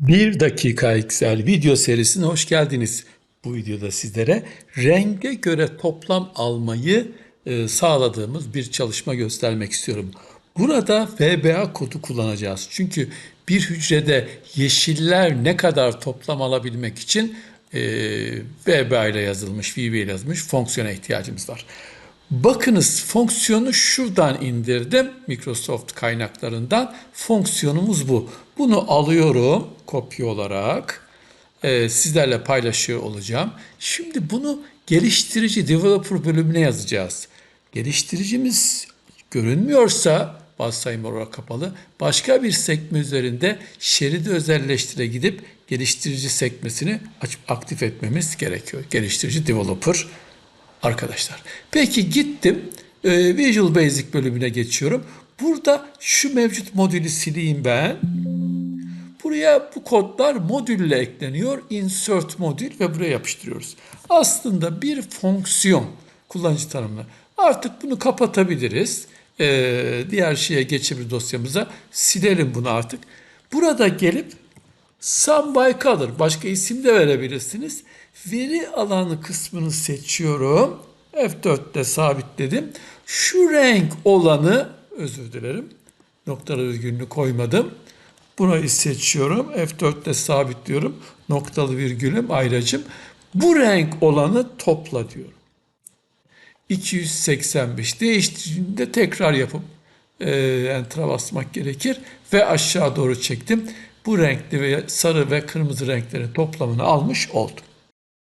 Bir dakika Excel video serisine hoş geldiniz. Bu videoda sizlere renge göre toplam almayı e, sağladığımız bir çalışma göstermek istiyorum. Burada VBA kodu kullanacağız. Çünkü bir hücrede yeşiller ne kadar toplam alabilmek için e, VBA ile yazılmış, VB ile yazılmış fonksiyona ihtiyacımız var. Bakınız fonksiyonu şuradan indirdim Microsoft kaynaklarından. Fonksiyonumuz bu. Bunu alıyorum kopya olarak. Ee, sizlerle paylaşıyor olacağım. Şimdi bunu geliştirici developer bölümüne yazacağız. Geliştiricimiz görünmüyorsa varsayım olarak kapalı. Başka bir sekme üzerinde şeridi özelleştire gidip geliştirici sekmesini açıp aktif etmemiz gerekiyor. Geliştirici developer arkadaşlar. Peki gittim e, Visual Basic bölümüne geçiyorum. Burada şu mevcut modülü sileyim ben. Buraya bu kodlar modülle ekleniyor. Insert modül ve buraya yapıştırıyoruz. Aslında bir fonksiyon kullanıcı tanımlı. Artık bunu kapatabiliriz. Ee, diğer şeye geçebilir dosyamıza. Silelim bunu artık. Burada gelip Some by color. Başka isim de verebilirsiniz. Veri alanı kısmını seçiyorum. F4'te sabitledim. Şu renk olanı özür dilerim. Noktalı virgülünü koymadım. Burayı seçiyorum. F4'te sabitliyorum. Noktalı virgülüm ayracım. Bu renk olanı topla diyorum. 285 değiştiğinde tekrar yapıp e, enter'a basmak gerekir ve aşağı doğru çektim. Bu renkli ve sarı ve kırmızı renklerin toplamını almış oldum.